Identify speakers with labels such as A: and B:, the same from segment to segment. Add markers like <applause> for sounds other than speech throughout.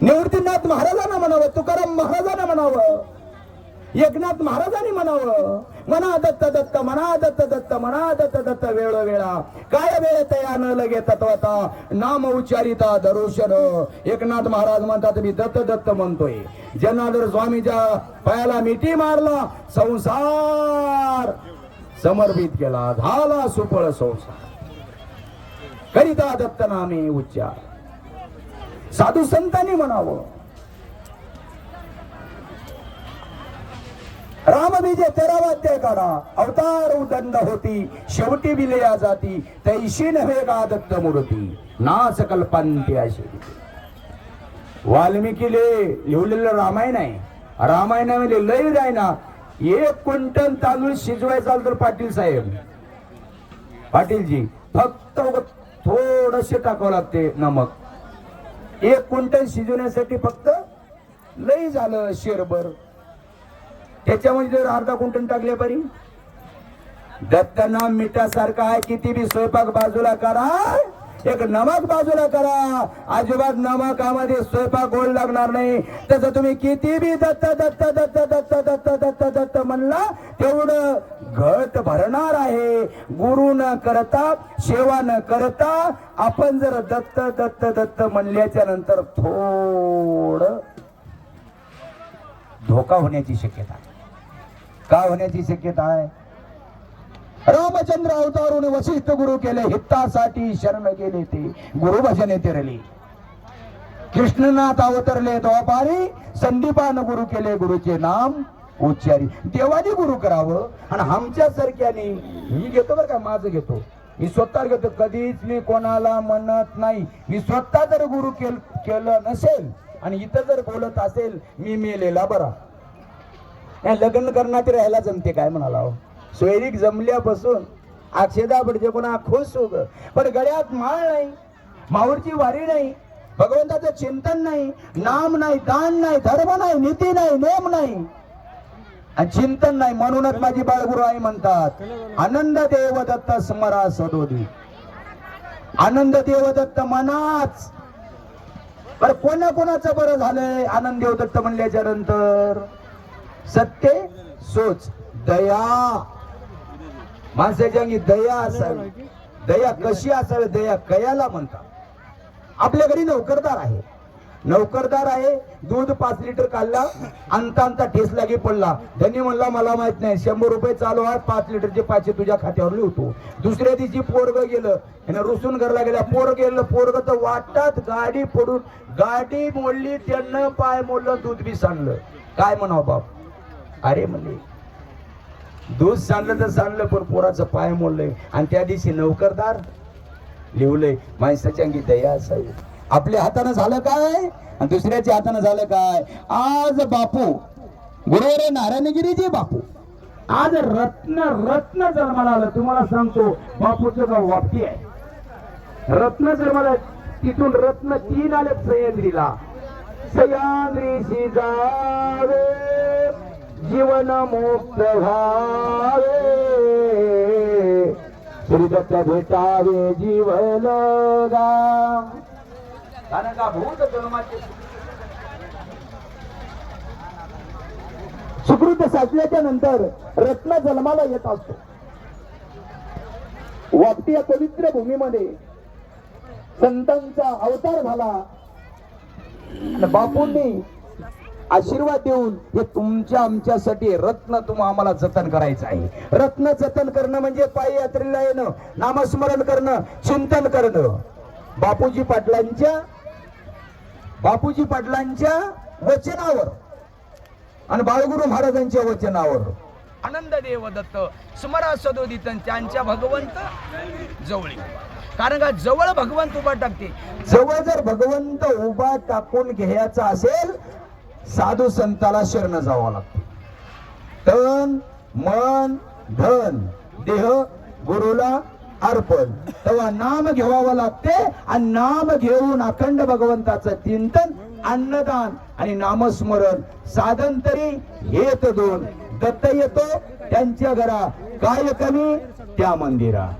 A: निवृत्तीनाथ महाराजांना म्हणावं तुकाराम महाराजांना म्हणावं एकनाथ महाराजांनी म्हणावं मना दत्त दत्त मना दत्त दत्त मना दत्त दत्त वेळोवेळा. काय वेळ तया न लगे तत्वता? नाम उच्चारिता दरोशन. एकनाथ महाराज म्हणतात मी दत्त दत्त म्हणतोय. जनार्दन स्वामीच्या पायाला मिठी मारला संसार समर्पित केला झाला सुफळ संसार. करिता दत्त नामे उच्चार. साधू संतांनी म्हणावं. रामबीजे तेरावाद्य काढा. अवतार उदंड होती. शेवटी विलया जाती. तैशी नव्हे का दत्त मूर्ती. नाच कल्पांती अशी. वाल्मिकीले लिहिलेलं रामायण आहे. रामायणामध्ये लय आहे ना. एक क्विंटल तांदूळ शिजवायचा तर पाटील साहेब. पाटीलजी फक्त थोडसे टाकावं लागते नमक. एक क्विंटल शिजवण्यासाठी फक्त लई झालं शेरभर. त्याच्यामध्ये जर अर्धा क्विंटल टाकले परी दत्तनाम मिठासारखा आहे किती बी स्वयंपाक बाजूला करा. एक नमक बाजूला करा. अजिबात नमकामध्ये स्वयंपाक गोड लागणार नाही. तसं तुम्ही किती बी दत्त दत्त दत्त दत्त दत्त दत्त दत्त म्हणला तेवढं घट भरणार आहे. गुरु न करता सेवा न करता आपण जर दत्त दत्त दत्त म्हणल्याच्या नंतर थोड धोका होण्याची शक्यता का होण्याची शक्यता आहे? रामचंद्र अवतारून वशिष्ठ गुरु केले हितासाठी शरण गेले ते. गुरु भजने तेरले. कृष्णनाथ अवतरले द्वापारी संदीपान गुरु केले गुरुचे नाम उच्चारी. देवानी गुरु करावं आणि आमच्या सारख्याने मी घेतो बरं का माझं घेतो. मी स्वतः घेतो कधीच मी कोणाला म्हणत नाही. मी स्वतः जर गुरु केल केलं नसेल आणि इथं जर बोलत असेल मी मेलेला बरा. लग्न करण्यात राहायला जमते काय म्हणाला हो? सोयरीक जमल्यापासून अक्षदा पडते कोणा खुश होग. पण गळ्यात माळ नाही माऊरची वारी नाही भगवंताचं चिंतन नाही नाम नाही दान नाही धर्म नाही नीती नाही नेम नाही. आणि चिंतन नाही म्हणूनच माझी बाळगुरु आई म्हणतात आनंद देव दत्त स्मरा सदोदी. आनंद देव दत्त मनाच. पर कोणा कोणाचं बरं झालंय? आनंद देव दत्त म्हणल्याच्या नंतर सत्य सोच दया. माणसाच्या अंगी दया असावी. दया कशी असावी? दया कयाला म्हणतात. आपल्या घरी नोकरदार आहे. नोकरदार आहे दूध पाच लिटर काढला अंता अंता ठेस लागे पडला. त्यांनी म्हणला मला माहीत नाही शंभर रुपये चालू आहेत पाच लिटरचे पाचशे तुझ्या खात्यावर लिहितो. दुसऱ्या दिवशी पोरग गेलं. त्यानं रुसून घरला गेला. पोर गेलं. पोरग तर वाटतात गाडी पडून गाडी मोडली त्यांना पाय मोडलं दूध बी सांडलं. काय म्हणावं बाप? अरे म्हणले दूध सांडलं तर सांडलं पण पोराचं पाय मोडलंय. आणि त्या दिवशी नौकरदार लिवलंय माणसाच्या अंगी दया असावी. आपल्या हातानं झालं काय? आणि दुसऱ्याच्या हातानं झालं काय? आज बापू गुरुवारे नारायणगिरीचे बापू. आज रत्न रत्न जन्माला आलं तुम्हाला सांगतो बापूचं गाव वापटी आहे. रत्न जन्माला तिथून रत्न तीन आले सह्याद्रीला. सह्याद्रीशी जावे. जीवन मुक्त व्हावे श्रीदत्त भेटावे जीवन गा कारण का भूत जन्माचे सुकृत साचल्याच्या नंतर रत्न जन्माला येत असतो. वापटी या पवित्र भूमीमध्ये संतांचा अवतार झाला. बापूंनी आशीर्वाद देऊन हे तुमच्या आमच्यासाठी रत्न तुम आम्हाला जतन करायचं आहे. रत्न जतन करणं म्हणजे पायी यात्रेला येणं नामस्मरण करणं चिंतन करणं. बापूजी पाटलांच्या बापूजी पाटलांच्या वचनावर आणि बाळगुरु महाराजांच्या वचनावर. आनंद देव दत्त स्मरा सदोदित त्यांच्या भगवंत जवळी कारण का जवळ भगवंत उभा टाकते जवळ जर भगवंत उभा टाकून घ्यायचा असेल साधू संताला शरण जावं लागतं. तन मन धन देह गुरुला अर्पण. तेव्हा नाम घेवावं लागते आणि नाम घेऊन अखंड भगवंताचं चिंतन अन्नदान आणि नामस्मरण साधन तरी हेत दोन. दत्त येतो त्यांच्या घरा काय कमी? त्या मंदिरा.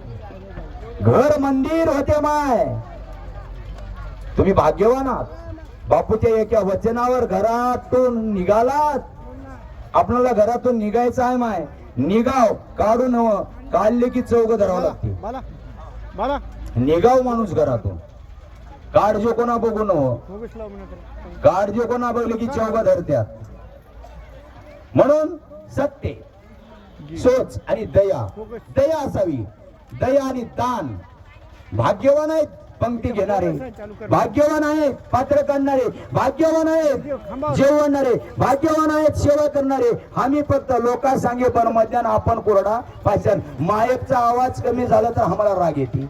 A: घर मंदिर होते माय. तुम्ही भाग्यवान आहात. बापूच्या एका वचनावर घरातून निघालात. आपल्याला घरातून निघायचं आहे माय. निघाव काढू नव काढले की चौघ धरावं लागते निघाव माणूस घरातून. काढजो कोणा बघू नव
B: म्हणत
A: काळजी कोणा बघले की चौघा धरत्यात. म्हणून सत्य सोच आणि दया. दया असावी. दया आणि दान. भाग्यवान आहेत. पंक्ती घेणारे. भाग्यवान आहेत पात्र करणारे. भाग्यवान आहेत जेवणारे. भाग्यवान आहेत सेवा करणारे. आम्ही फक्त लोका सांगे परमज्ञान आपण कोरडा पाचन मायकचा आवाज कमी झाला तर आम्हाला राग येते.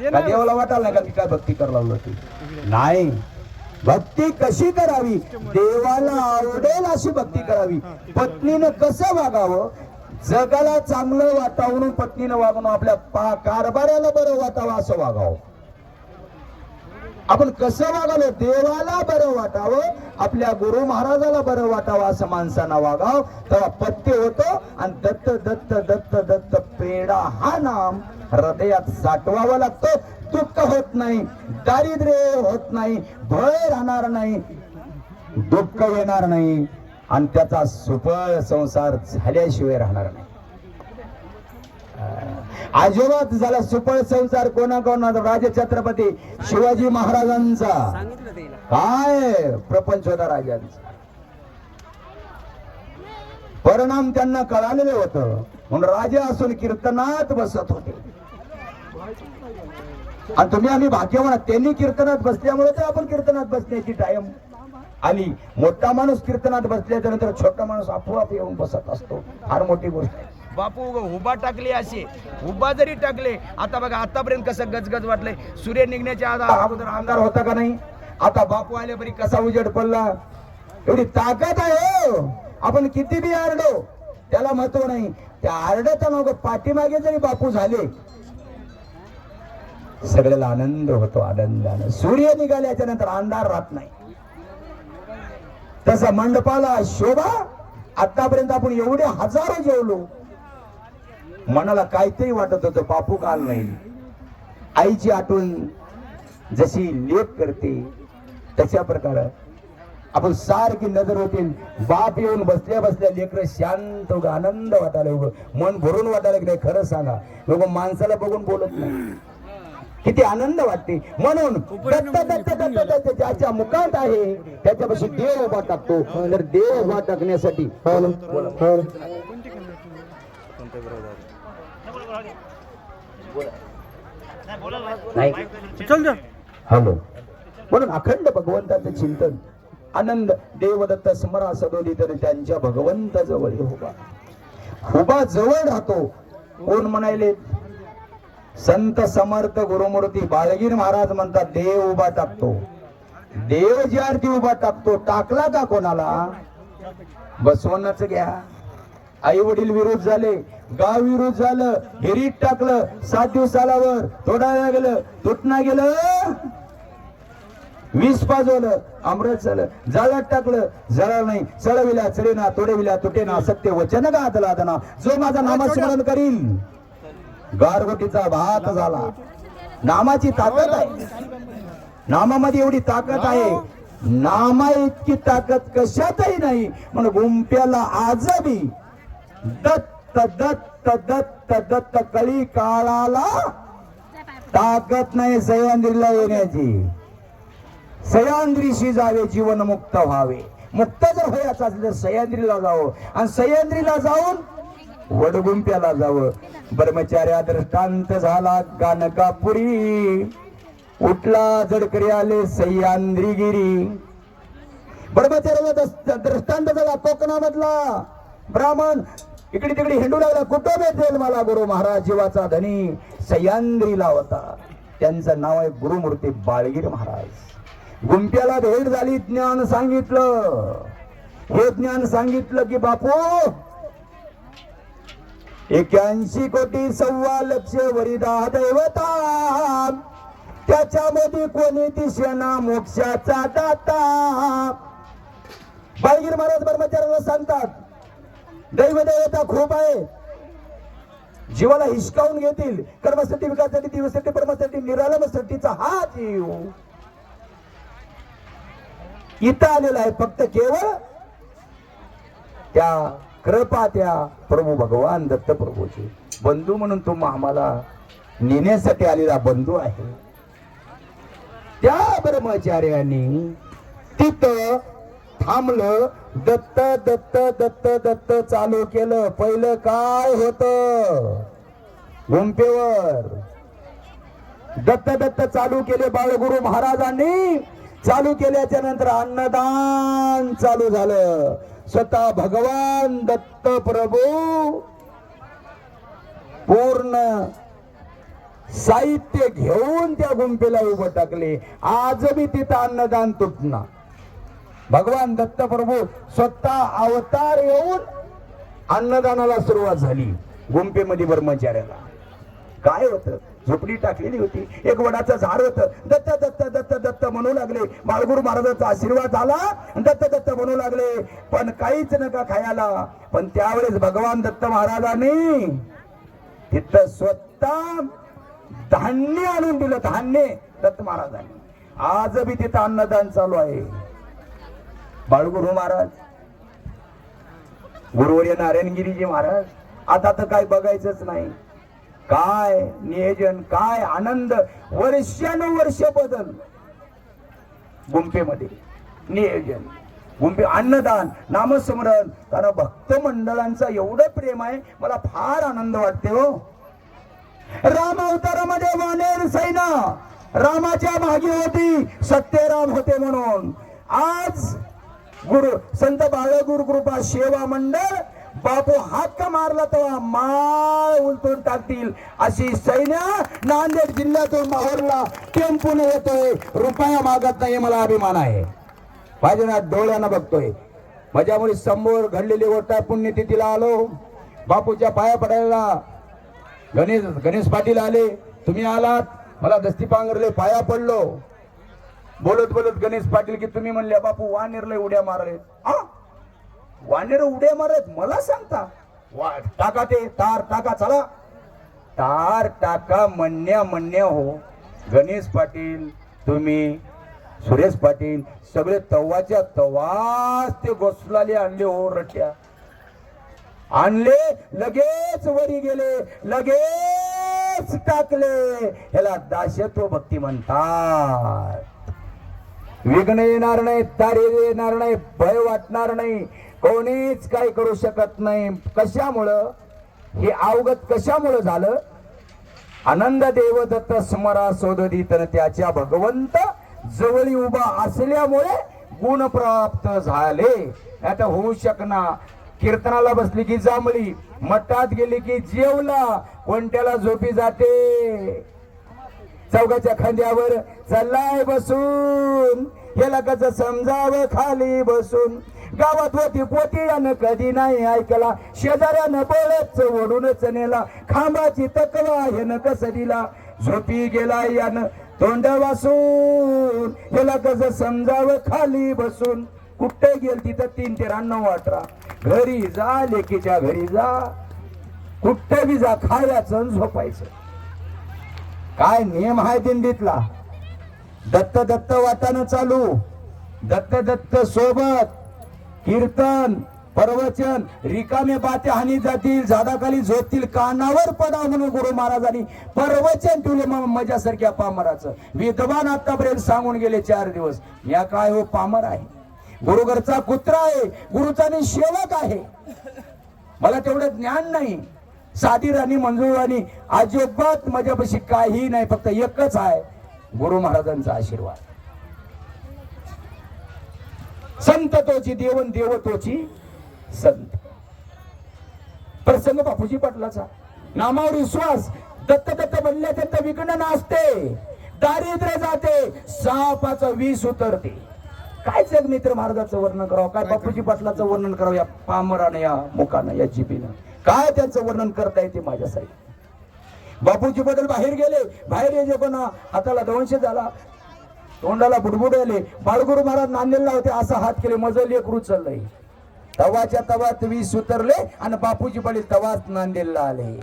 A: देवाला वाटायला नाही का मी काय भक्ती करायला लागलो ती? नाही. भक्ती कशी करावी? देवाला आवडेल अशी भक्ती करावी. पत्नीनं कसं वागावं? जगाला चांगलं वाटावून पत्नीनं वागणं आपल्या पा कारभाराला बरं वाटावं असं वागावं. आपण कसं वागावं? देवाला बरं वाटावं आपल्या गुरु महाराजाला बरं वाटावं असं माणसांना वागाव. तेव्हा पत्ते होतो आणि दत्त दत्त दत्त दत्त पेडा हा नाम हृदयात साठवावा लागतो. दुःख होत नाही दारिद्र्य होत नाही भय राहणार नाही दुःख येणार नाही आणि त्याचा सुफळ संसार झाल्याशिवाय राहणार नाही. आजोबात झाला सुफळ संसार कोणा कोणाचा राजे छत्रपती शिवाजी महाराजांचा. काय प्रपंच होता राजांचा? परिणाम त्यांना कळालेले होत. म्हणून राजे असून कीर्तनात बसत होते. आणि तुम्ही आम्ही भाग्यवान. त्यांनी कीर्तनात बसल्यामुळे तर आपण कीर्तनात बसण्याची टाइम आली. मोठा माणूस कीर्तनात बसल्याच्या नंतर छोटा माणूस आपोआप येऊन बसत असतो. फार मोठी गोष्ट आहे.
C: बापू उगा उभा टाकले असे उभा जरी टाकले आता बघा आतापर्यंत कसं गजगज वाटलंय. सूर्य निघण्याच्या आधा
A: अगोदर अंधार होता का नाही? आता बापू आले बरी कसा उजेड पडला. एवढी ताकद आहे हो. आपण किती बी आरडो त्याला महत्त्व नाही. त्या आरड्याचा मग पाठीमागे जरी बापू झाले सगळ्याला आनंद होतो आनंदानं सूर्य निघाल्याच्या नंतर अंधार राहत नाही. तसा मंडपाला शोभा. आतापर्यंत आपण एवढे हजारो जेवलो. मनाला काहीतरी वाटत होतं बापू काल नाही. आईची आठवण जशी लेप करते तशा प्रकारे. आपण सारखी नजर होते बाप येऊन बसल्या बसल्या लेकर शांत उगा आनंद वाटायला उगं मन भरून वाटायला की नाही खरं सांगा. लोक माणसाला बघून बोलत नाही. किती आनंद वाटते. म्हणून दत्त दत्त दत्त दत्त ज्याच्या मुखात आहे त्याच्यापाशी देव उभा टाकतो. तर देव उभा टाकण्यासाठी बोला. नाही. हॅलो म्हणून अखंड भगवंताचं चिंतन आनंद देवदत्त स्मरा सदोली तर त्यांच्या भगवंत जवळ उभा. उभा जवळ राहतो. कोण म्हणायले? संत समर्थ गुरुमूर्ती बाळगीर महाराज म्हणतात देव उभा टाकतो. देव जी आरती उभा टाकतो टाकला का कोणाला? बसवूनच घ्या. आई वडील विरोध झाले गाव विरोध झालं हिरीत टाकलं सात दिवस वर तोडायला गेलं तुटना गेलं वीस पाजवलं अमृत झालं जाळ्यात टाकलं जळालं नाही चढविल्या चढेना तोडविल्या तुटेना सत्य वचन गातला ना जो माझा नामस्मरण करील गारगोटीचा भात झाला. नामाची ताकद आहे. नामामध्ये एवढी ताकद आहे. नामा इतकी ताकद कशातही नाही म्हणून गुंप्याला आजबी दत्त दत्त दत्त दत्त कळी काळाला ताकद नाही सह्याद्रीला येण्याची सह्याद्रीशी जावे जीवन मुक्त व्हावे मुक्त जर व्हायचं असेल तर सह्याद्रीला जावं आणि सह्याद्रीला जाऊन वडगुंप्याला जावं ब्रह्मचार्या दृष्टांत झाला गानकापुरी उठला जडकरी आले सह्याद्रीगिरी ब्रह्मचार्याला दृष्टांत झाला कोकणामधला ब्राह्मण इकडे तिकडे हिंडू लागला. कुठं भेटेल मला गुरु महाराज? जीवाचा धनी सह्याद्रीला होता. त्यांचं नाव आहे गुरुमूर्ती बाळगीर महाराज. गुंप्याला भेट झाली ज्ञान सांगितलं. हे ज्ञान सांगितलं की बापू एक्याऐंशी कोटी सव्वा लक्ष वरिदा दैवता. त्याच्यामध्ये कोणी दिशेना मोक्षाचा दाता. बाळगीर महाराज ब्रह्मचार्याला सांगतात दैवदेवता खूप आहे. जीवाला हिसकावून घेतील. कर्मासाठी विकासासाठी दिवसाठी परमासाठी निरालमसाठीचा हा जीव. इथं आलेला आहे फक्त केवळ त्या कृपा त्या प्रभू भगवान दत्त प्रभूची बंधू म्हणून तो आम्हाला नेण्यासाठी आलेला बंधू आहे. त्या ब्रह्मचार्याने तिथं थांबलं. दत्त दत्त दत्त दत्त चालू केलं. पहिलं काय होत? गुंपेवर दत्त दत्त चालू केले बाळगुरु महाराजांनी. चालू केल्याच्यानंतर अन्नदान चालू झालं. स्वतः भगवान दत्त प्रभू पूर्ण साहित्य घेऊन त्या गुंपेला उभं टाकले. आज बी तिथं अन्नदान तुटणार. भगवान दत्त प्रभू स्वतः अवतार येऊन अन्नदानाला सुरुवात झाली. गुंपेमध्ये ब्रह्मचार्याला. काय होतं? झोपडी टाकलेली होती. एक वडाचं झाड होतं. दत्त दत्त दत्त दत्त म्हणू लागले. बाळगुरु महाराजांचा आशीर्वाद आला दत्त दत्त म्हणू लागले. पण काहीच नका खायला. पण त्यावेळेस भगवान दत्त महाराजांनी तिथं स्वतः धान्य आणून दिलं. धान्य दत्त महाराजांनी. आज बी तिथं अन्नदान चालू आहे. बाळगुरु महाराज. गुरुवर्य नारायणगिरीजी महाराज. आता तर काय बघायचंच नाही. काय नियोजन काय आनंद वर्षानुवर्ष बदल. गुंपेमध्ये नियोजन. गुंपे अन्नदान नामस्मरण. कारण भक्त मंडळांचा एवढं प्रेम आहे मला फार आनंद वाटते हो. राम अवतारामध्ये वानेर सैना. रामाच्या मागे होती सत्यराम होते म्हणून. आज गुरु संत बाळगुरु कृपा सेवा मंडळ बापू हात मारला तेव्हा माळ उलटून टाकतील अशी सैन्य नांदेड जिल्ह्यातून माहोरला टेम्पून येतोय. रुपया मागत नाही मला अभिमान आहे. माझ्या ना डोळ्यानं बघतोय. माझ्यामुळे समोर घडलेली गोष्ट आहे, पुण्यतिथीला आलो. बापूच्या पाया पडायला गणेश गणेश पाटील आले. तुम्ही आलात. मला दस्ती पांघरले पाया पडलो. बोलत बोलत गणेश पाटील की तुम्ही म्हणले बापू वानेरला उड्या मारले. वानेर उड्या मारत मला सांगता. वा टाका ते तार टाका चला. तार टाका म्हणण्या म्हणण्या हो. गणेश पाटील तुम्ही सुरेश पाटील सगळे तव्वाच्या तवाच ते गोसलाले आणले हो रट्या. आणले? लगेच वरी गेले लगेच टाकले. ह्याला दाशत्व भक्ती म्हणतात. विघ्न येणार नाही तारे येणार नाही भय वाटणार नाही. कोणीच काही करू शकत नाही. कशामुळं? हे अवगत कशामुळं झालं? आनंद देव दत्त स्मरा सोदरी तर त्याच्या भगवंत जवळी उभा असल्यामुळे गुण प्राप्त झाले. आता होऊ शकना. कीर्तनाला बसली की जांभळी मठात गेली की जेवला कोणत्याला झोपी जाते? चौघाच्या खांद्यावर चाललाय बसून. याला कसं समजावं खाली बसून. गावात होती पोती यानं कधी नाही ऐकला. शेजाऱ्यानं बोलत ओढूनच नेला. खांबाची तकवा यानं कस दिला? झोपी गेला यानं तोंड वासून. याला कसं समजावं खाली बसून. कुठे गेल तिथं तीन त्र्याण्णव अठरा. घरी जा लेकीच्या घरी जा. कुठे बी जा खायचं झोपायचं. काय नियम आहे दिंडीतला? दत्त दत्त वाटानं चालू. दत्त दत्त सोबत. कीर्तन प्रवचन रिकामे बाते हानी जातील झाडाखाली झोपतील कानावर पडा म्हणून गुरु महाराजांनी प्रवचन ठेवले माझ्यासारख्या मजासारख्या पामराचं. विद्वान आतापर्यंत सांगून गेले चार दिवस या काय हो पामर आहे? गुरुघरचा कुत्रा आहे गुरुचा मी सेवक आहे. मला तेवढं ज्ञान नाही. साधी राणी मंजूर राणी अजिबात माझ्यापाशी काही नाही फक्त एकच आहे गुरु महाराजांचा आशीर्वाद. संत तोची देवन देव तोची संत. प्रसंग बापूजी पाटलाचा. नामावर विश्वास. दत्त दत्त बनल्या दत्त विघ्न नाचते. दारिद्र्य जाते. सापाचं विष उतरते. काय जग मित्र महाराजाचं वर्णन करावं? काय बापूजी पाटलाचं वर्णन करावं या पामरानं या मुखानं या जिबीनं काय त्यांचं वर्णन करता येते माझ्यासाठी? बापूजी बदल बाहेर गेले बाहेर यायचे पण हाताला दोनशे झाला. तोंडाला बुडबुड आले. बाळगुरु महाराज नांदेडला होते असा हात केले. मजल एक चाललंय. तवाच्या तवात वीस उतरले आणि बापूजी बडील तवाच नांदेडला आले.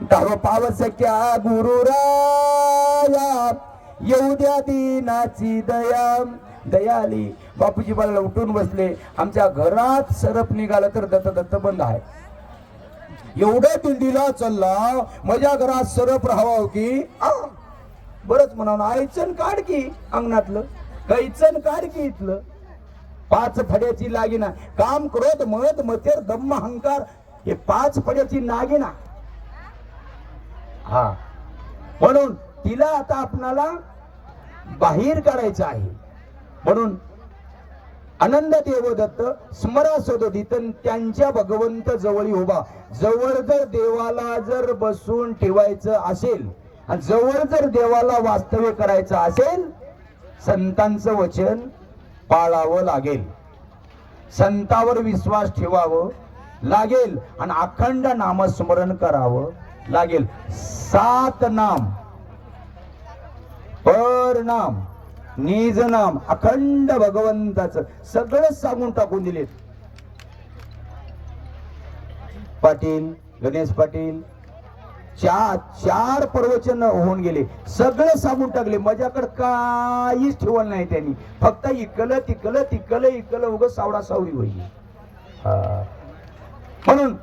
A: दारो पावस क्या गुरुराया येऊ द्या दिनाची दया. दया बापूजी मला उठून बसले. आमच्या घरात सरप निघालं तर दत्त दत्त बंद आहे. एवढं दिंडीला चालला माझ्या घरात सरप राहावा हो की? आ, बरंच म्हणा आईचन काढ की अंगणातलं. कैचन काढ की इथलं. पाच फड्याची लागेना काम क्रोध मत मतेर दम्म अहंकार हे पाच फड्याची नागिना. हा. म्हणून तिला आता आपणाला बाहेर काढायचं आहे. म्हणून आनंद देवदत्त स्मरा दितन त्यांच्या भगवंत जवळी उभा. जवळ जर देवाला जर बसून ठेवायचं असेल आणि जवळ जर देवाला वास्तव्य करायचं असेल संतांचं वचन पाळावं लागेल. संतावर विश्वास ठेवावं लागेल आणि अखंड नामस्मरण करावं लागेल. सात नाम. पर नाम निज नाम अखंड भगवंताचं सगळं सांगून टाकून दिलेत पाटील गणेश पाटील चार चार प्रवचन होऊन गेले. सगळं सांगून टाकले. माझ्याकडे काहीच ठेवलं नाही त्यांनी. फक्त इकलं तिकलं तिकलं इकलं उग सावडा सावडी होईल. म्हणून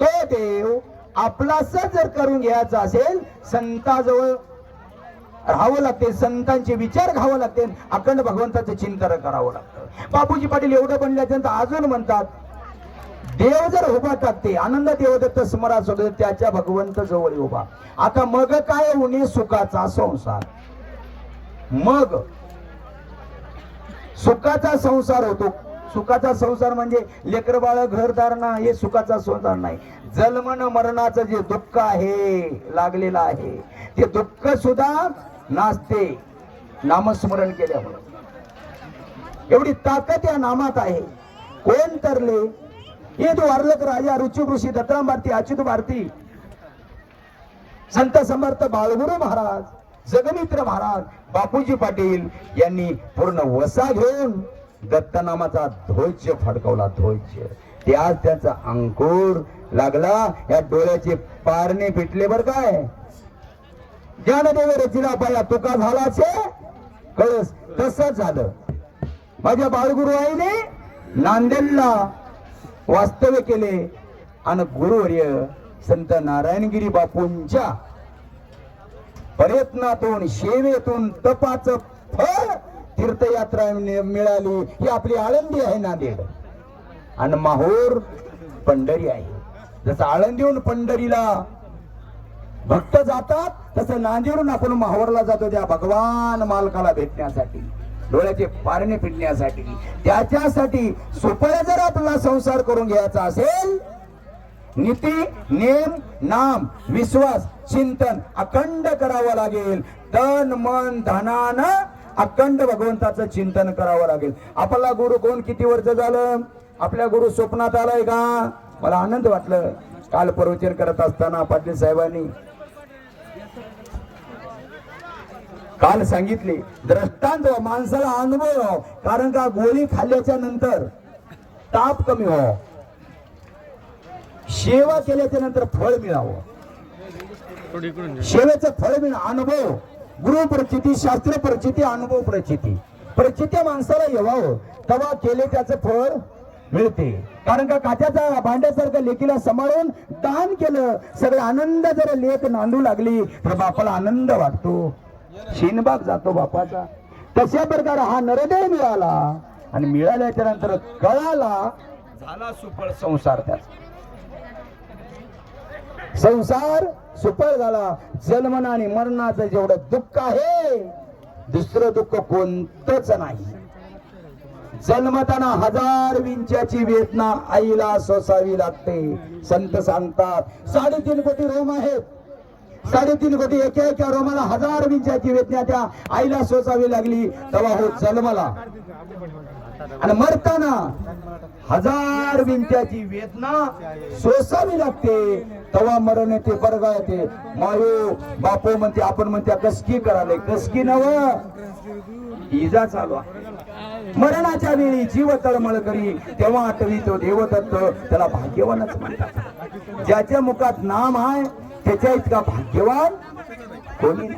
A: तो देव आपलास जर करून घ्यायचा असेल संताजवळ राहावं लागते संतांचे विचार घ्यावं लागते अखंड भगवंताचं चिंतन करावं लागतं. बापूजी पाटील एवढं बनल्यानंतर अजून म्हणतात देव जर उभा टाकते आनंद देवदत्त स्मरा सोडत त्याच्या भगवंत जवळ उभा. आता मग काय उणे सुखाचा संसार? मग सुखाचा संसार होतो. सुखाचा संसार म्हणजे लेकर बाळ घरदार हे सुखाचा संसार नाही. जन्मन मरणाचं जे दुःख आहे लागलेलं आहे ते दुःख सुद्धा नाचते नामस्मरण केल्यामुळे एवढी ताकद या नामात आहे. कोण तरले? हे तू वारलक राजा रुचू ऋषी दत्तराम भारती अच्युत भारती संत समर्थ बाळगुरु महाराज जगमित्र महाराज बापूजी पाटील यांनी पूर्ण वसा घेऊन दत्तनामाचा ध्वज फडकवला ध्वज ते आज त्यांचा अंकुर लागला या डोळ्याचे पारणे पिटले बर काय? ज्ञानदेव रचिला पाया तुका झालाचे कळस तसंच झालं. माझ्या बाळगुरु आईने नांदेडला वास्तव्य केले आणि गुरुवर्य संत नारायणगिरी बापूंच्या प्रयत्नातून सेवेतून तपाच फळ तीर्थयात्रा मिळाली. ही आपली आळंदी आहे नांदेड. आणि माहूर पंढरी आहे. जसं आळंदीहून पंढरीला भक्त जातात तसं नांदेडून आपण माहूरला जातो त्या भगवान मालकाला भेटण्यासाठी डोळ्याचे पारणे फिटण्यासाठी त्याच्यासाठी सुपळ जर आपला संसार करून घ्यायचा असेल नीती नेम नाम विश्वास चिंतन अखंड करावं लागेल. तन मन धनान अखंड भगवंताचं चिंतन करावं लागेल. आपला गुरु कोण किती वर्ष झालं? आपल्या गुरु स्वप्नात आलाय का? मला आनंद वाटलं. काल प्रवचन करत असताना पाटील साहेबांनी काल सांगितले द्रष्टांत माणसाला अनुभव हो, कारण का गोळी खाल्ल्याच्या नंतर ताप कमी हो. व्हावं सेवा केल्याच्यानंतर फळ मिळावं. सेवेचं फळ मिळ अनुभव. गुरु प्रचिती शास्त्र प्रचिती अनुभव प्रचिती. प्रचिती माणसाला येवावं हो. तवा केले त्याचं फळ मिळते. कारण का काच्याचा भांड्यासारखं लेकीला सांभाळून दान केलं. सगळे आनंद जर लेख नांदू लागली तर बापाला आनंद वाटतो. शिनबाग जातो बापाचा. तशा प्रकारे हा नरदेव मिळाला आणि मिळाल्याच्या नंतर कळाला झाला सुफळ संसार त्याचा. संसार सुफळ झाला. जन्मना आणि मरणाचं जेवढं दुःख आहे दुसरं दुःख कोणतंच नाही. जन्मताना हजार विंच्याची वेदना आईला सोसावी लागते. संत सांगतात साडेतीन कोटी रोम आहेत. साडेतीन कोटी एका एका रोमाला हजार विंच्याची वेदना त्या आईला सोसावी लागली. तेव्हा हो जन्मला. आणि मरताना हजार विंत्याची वेदना सोसावी लागते. तवा मरण येते बरगा येते. मायो बापू म्हणते आपण म्हणते कसकी कराले कसकी नव? इजा चालू मरणाच्या वेळी जीव तळमळ करी. तेव्हा आठवी तो देवतत्व त्याला भाग्यवानच म्हणतात. ज्याच्या मुखात नाम आहे त्याच्या इतका भाग्यवान कोणी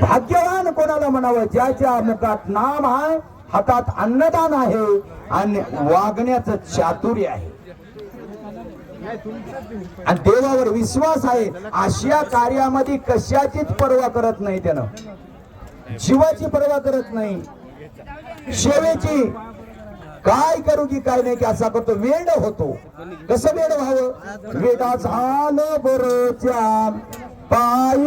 A: भाग्यवान कोणाला म्हणावं? ज्याच्या मुखात नाम आहे हातात अन्नदान आहे आणि वागण्याचं चातुर्य आहे. आणि देवावर विश्वास आहे अशा कार्यामध्ये कशाचीच पर्वा करत नाही त्यानं. जीवाची पर्वा करत नाही. सेवेची काय करू की काय नाही की असा करतो. वेड होतो. कसं वेड व्हावं? वेडा झालं बरोच्या पायी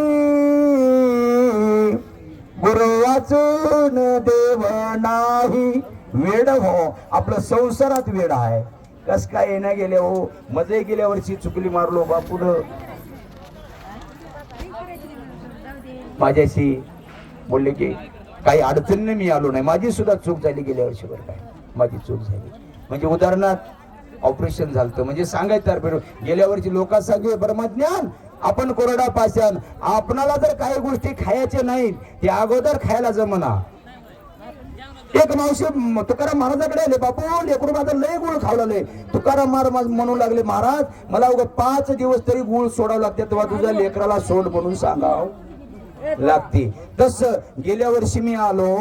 A: गुरु वाचून देव नाही. वेड हो. आपलं संसारात वेड आहे. कस काय येण्या गेले हो? मजे गेल्या वर्षी चुकली मारलो बापून माझ्याशी बोलले की काही अडचणीने मी आलो नाही. माझी सुद्धा चूक झाली गेल्या वर्षी बरं काय माझी चूक झाली. म्हणजे उदाहरणार्थ ऑपरेशन झालं म्हणजे सांगायचं तर गेल्या वर्षी लोकांसाठी ब्रह्मज्ञान आपण कोरडा पाषाण. आपणाला जर काही गोष्टी खायच्या नाहीत ते अगोदर खायला जमना एक मावशी तुकाराम महाराजाकडे आले बापू लेकरू माझं लय गुळ खावलं तुकाराम महाराज म्हणू लागले महाराज मला उगा पाच दिवस तरी गुळ सोडावं लागते तेव्हा तुझ्या लेकराला सोड म्हणून सांगाव लागते. तस गेल्या वर्षी मी आलो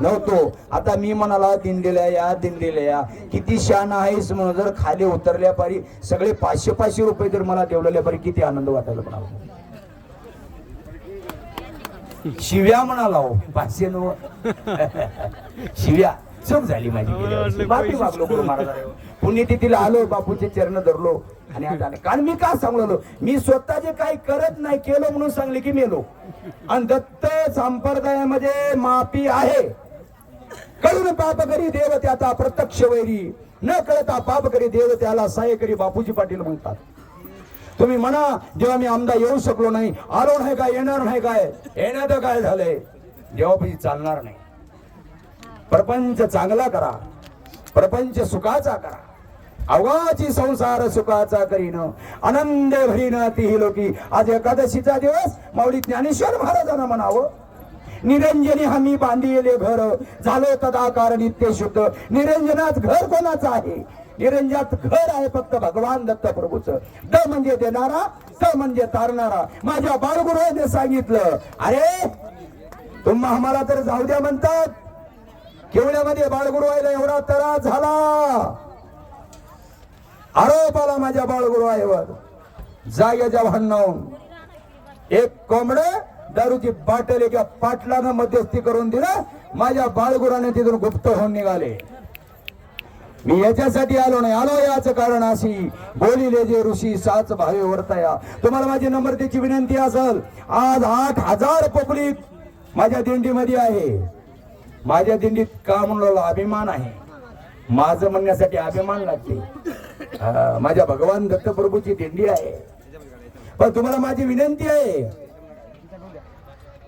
A: नव्हतो. आता मी म्हणाला दिंडीला या दिंडीला या. किती शान आहेस म्हणून जर खाली उतरल्या पारी सगळे पाचशे पाचशे रुपये जर मला देवलेल्या पारी किती आनंद वाटायला म्हणाला शिव्या म्हणाला हो पाचशे नव <laughs> शिव्या चूक झाली माझी. माफी मागलो गुरु महाराजांना. पुण्यतिथीला आलो बापूचे चरण धरलो आणि आता. कारण मी का सांगलो? मी स्वतः जे काही करत नाही केलं म्हणून सांगले की मेलो. आणि दत्त संप्रदायामध्ये माफी आहे. कळून पाप करी देव त्याचा प्रत्यक्ष वैरी. न कळता पाप करी देव त्याला सहाय्य करी बापूजी पाटील म्हणतात. तुम्ही म्हणा जेव्हा मी आमदार येऊ शकलो नाही आलो नाही काय येणार नाही काय? येण्याचं काय झालंय? जेव्हा चालणार नाही. प्रपंच चांगला करा. प्रपंच सुखाचा करा. अवघाची संसार सुखाचा करीन. आनंद भरीन तिही लोकी. आज एकादशीचा दिवस माऊली ज्ञानेश्वर महाराजांना म्हणावं. निरंजनी हमी बांधिले घर. झालो तदाकार नित्य शुद्ध. निरंजनात घर कोणाचं आहे? निरंजनात घर आहे फक्त भगवान दत्त प्रभूचं द म्हणजे देणारा स म्हणजे तारणारा. माझ्या बाळगुरुने सांगितलं अरे तुम्हा आम्हाला तर जाऊ द्या म्हणतात. केवढ्यामध्ये बाळगुरु व्हायला एवढा तरा झाला. आरोप आला माझ्या बाळगुरु आईवर जाग्याच्या भांडण एक कोंबड दारूची बाटल एका पाटलानं मध्यस्थी करून दिलं. माझ्या बाळगुराने तिथून गुप्त होऊन निघाले. मी याच्यासाठी आलो नाही. आलो याच कारण अशी. बोलिले जे ऋषी साच भावे वर्तया. तुम्हाला माझी नम्रतेची विनंती असेल आज आठ हजार पब्लिक माझ्या दिंडीमध्ये आहे. माझ्या दिंडीत का म्हणलं अभिमान आहे? माझं म्हणण्यासाठी अभिमान लागते. माझ्या भगवान दत्तप्रभूची दिंडी आहे. पण तुम्हाला माझी विनंती आहे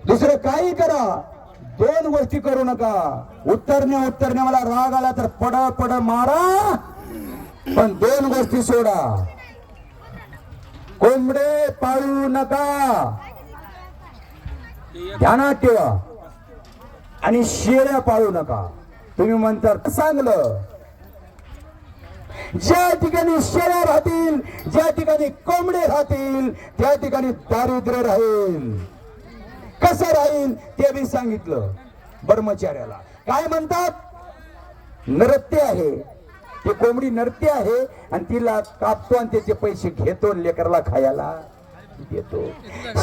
A: दुसरं काही करा. दोन गोष्टी करू नका. उत्तरण्या उत्तरण्या मला राग आला तर पड पड मारा. पण दोन गोष्टी सोडा. कोंबडे पाळू नका. ध्यानात ठेवा. आणि शेळ्या पाळू नका. तुम्ही म्हणतात चांगलं. ज्या ठिकाणी शेळ्या राहतील ज्या ठिकाणी कोंबडे राहतील त्या ठिकाणी दारिद्र्य राहील. कसं राहील ते मी सांगितलं ब्रह्मचार्याला काय म्हणतात? नृत्य आहे. ते कोंबडी नृत्य आहे आणि तिला कापतो आणि त्याचे पैसे घेतो लेकरला खायला देतो.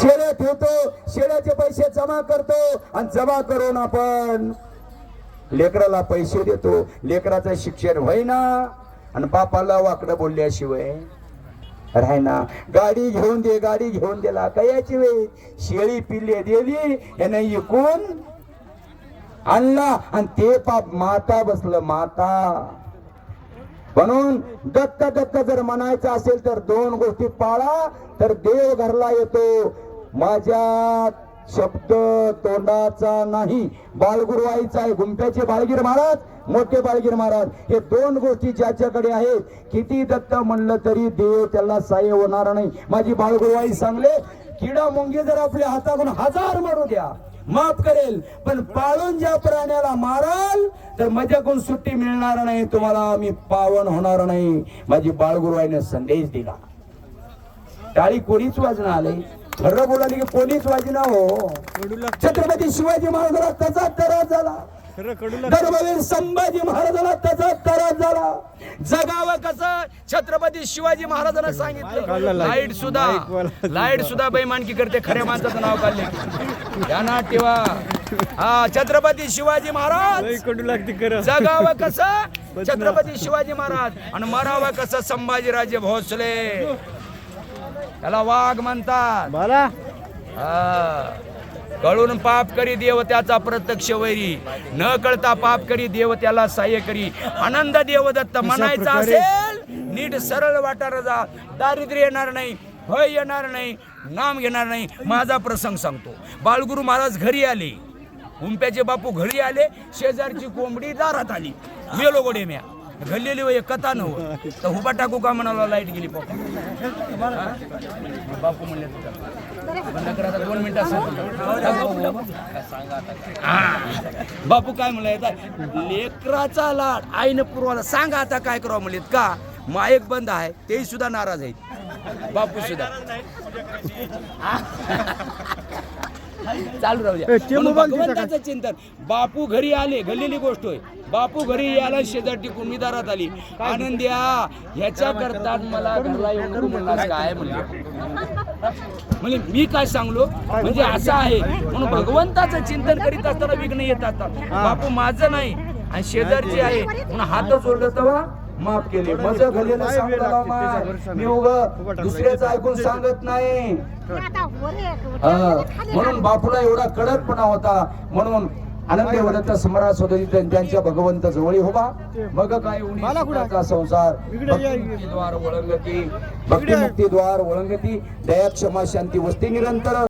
A: शेळ्या ठेवतो शेळ्याचे पैसे जमा करतो आणि जमा करून आपण लेकराला पैसे देतो. लेकराचं शिक्षण होईना आणि बापाला वाकडं बोलल्याशिवाय राहिना. गाडी घेऊन दे गाडी घेऊन दिला कयाची वेळ. शेळी पिल्ले दिली यानं इकून आणला. आणि ते पाप माता बसलं माता. म्हणून दत्त दत्त जर म्हणायचं असेल तर दोन गोष्टी पाळा तर देव घरला येतो. माझ्या शब्द तोंडाचा नाही. बाळगुरवाईचा आहे. गुंप्याचे बाळगीर महाराज मोठे बाळगीर महाराज हे दोन गोष्टी ज्याच्याकडे आहेत. किती दत्त म्हणलं तरी देव त्याला सहाय्य होणार नाही. माझी बाळगुरुवाई सांगले किडा मुंगी जर आपल्या हाताकडून हजार मारू द्या माफ करेल. पण पाळून ज्या प्राण्याला माराल तर माझ्याकडून सुट्टी मिळणार नाही. तुम्हाला मी पावन होणार नाही. माझी बाळगुरुवाईने संदेश दिला. टाळी कोणीच वाजणं आले
D: खरं बोलाली की कोणीच वाजी ना हो. छत्रपती शिवाजी महाराजाला त्याचा त्रास झाला. धर्मवीर संभाजी महाराजाला त्याचा त्रास झाला.
A: जगावं कसं? छत्रपती शिवाजी महाराजांना सांगितलं. लाइट. सुद्धा. लाइट सुद्धा बेमानकी करते. खऱ्या माणसाचं नाव काढले. ध्यानात ठेवा. हा छत्रपती शिवाजी महाराज. जगावं कसं? छत्रपती शिवाजी महाराज. आणि मरावं कसं? संभाजीराजे भोसले. त्याला वाघ म्हणतात.
C: बाला.
A: हा. कळून पाप करी देव त्याचा प्रत्यक्ष वैरी. न कळता पाप करी देव त्याला सहाय्य करी. आनंद देव दत्त म्हणायचा असेल नीट सरळ वाटार जा. दारिद्र्य येणार नाही भय येणार नाही नाम घेणार नाही. माझा प्रसंग सांगतो. बाळगुरु महाराज घरी आले. हुंप्याचे बापू घरी आले. शेजारची कोंबडी दारात आली. मेलो गोडे म्या घडलेली वय कथा नव तर हुबा टाकू का म्हणाला लाइट गेली पप्पा? बापू म्हणले बंद करा आता दोन मिनिटात बापू काय म्हणलं लेकराचा लाड आईनं पुरवाला सांगा आता काय करावं म्हणले का? मायक बंद आहे ते सुद्धा नाराज आहेत. बापू सुद्धा. चालू राहू द्या. म्हणून भगवंताचं चिंतन. बापू घरी आले घडलेली गोष्ट होय. बापू घरी यायला शेजार टिकून मी दारात आली आनंद्या ह्याच्या करतात मला घरला येऊन काय म्हणले? म्हणजे मी काय सांगलो? म्हणजे असं आहे. म्हणून भगवंताचं चिंतन करीत असताना विघ्न येत असतात. बापू माझं नाही आणि शेजारची आहे. म्हणून हात जोडलं तेव्हा माफ केले. माझं घडलेलं
C: काय वेळ
A: सांगतो
C: लागते
A: मामा.
C: त्याच्या भरवशावर?
A: मी उग दुसऱ्याचं ऐकून सांगत नाही. हा. म्हणून बापूला एवढा कडकपणा होता. म्हणून आनंद वदत्त स्मरास होते त्यांच्या भगवंत जवळी होवा मग काय उणी संसार.
C: इकडे.
A: भक्तिमुक्तीद्वार वळंगती भक्तिमुक्तीद्वार वळंगती दया क्षमा शांती वस्ती निरंतर.